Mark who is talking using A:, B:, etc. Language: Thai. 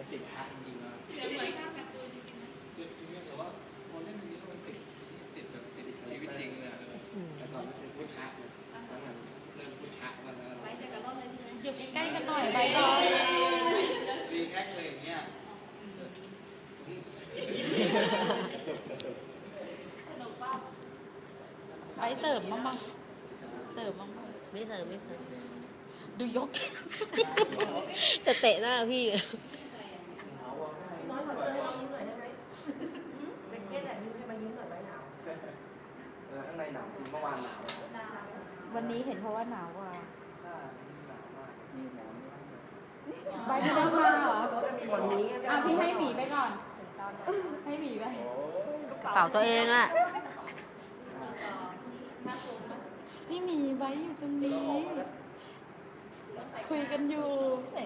A: ะติดพระจริงๆนะเสี
B: ยงเหมือนาพการ์ตูนจริงๆนะ
A: จริงแต่ว่า
C: พอเล่นนี้แล้วมันติดติดแบบติดชีวิตจริงเลย
D: แ
A: ต่ก่อนไม่เคยพูดพระเลยตั้งแต่เริ่มพูดพระมาแล้วไว้ใจกับ
B: รอบเลยใช่ไหมอยู่ใกล้ๆกันหน่อยไปก่อน
C: รีแอคเลยอย่างเงี้ย
A: ไปเสริ
E: มบ้างบ้าง
A: เสร
E: ิมบ้างบ้าง
D: ไม่เสริมไม่เสริม
E: ดูยก
D: จะเตะหน้าพี่
A: เมื่อวานหนาว
B: วั
E: นนี้เห็นเพราะว่าหนาวกว่า
A: ใช่หนาวมากมีหมอน
E: ใบไม่ได้มาเหรอร
F: ถมันมีหมอนนี้อะพี่ให้หมีไป
E: ก่อน ให้หมีไป
F: กระเป๋าตัวเองอะ
E: พี่หมีไว้อยู่ตรงนี้
B: คุยกันอยู
E: ่ไหน